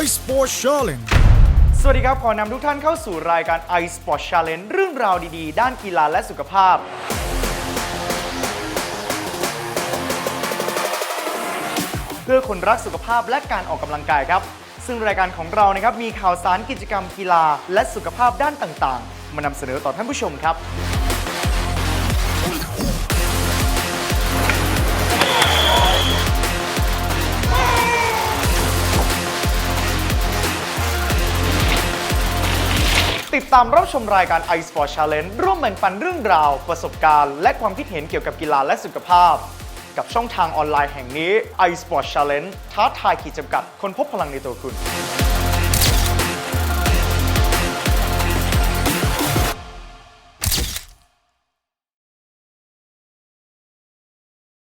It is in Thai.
iSport Challenge สวัสดีครับ ขอนำทุกท่านเข้าสู่รายการ iSport Challenge เรื่องราวดีๆ ด้านกีฬาและสุขภาพ เพื่อคนรักสุขภาพและการออกกำลังกายครับ ซึ่งรายการของเรานะครับมีข่าวสารกิจกรรมกีฬาและสุขภาพด้านต่างๆ มานำเสนอต่อท่านผู้ชมครับ ติดตามรับชมรายการ iSport Challenge ร่วมแบ่งปันเรื่องราว ประสบการณ์ และความคิดเห็นเกี่ยวกับกีฬาและสุขภาพ กับช่องทางออนไลน์แห่งนี้ iSport Challenge ท้าทายขีดจำกัด คนพบพลังในตัวคุณ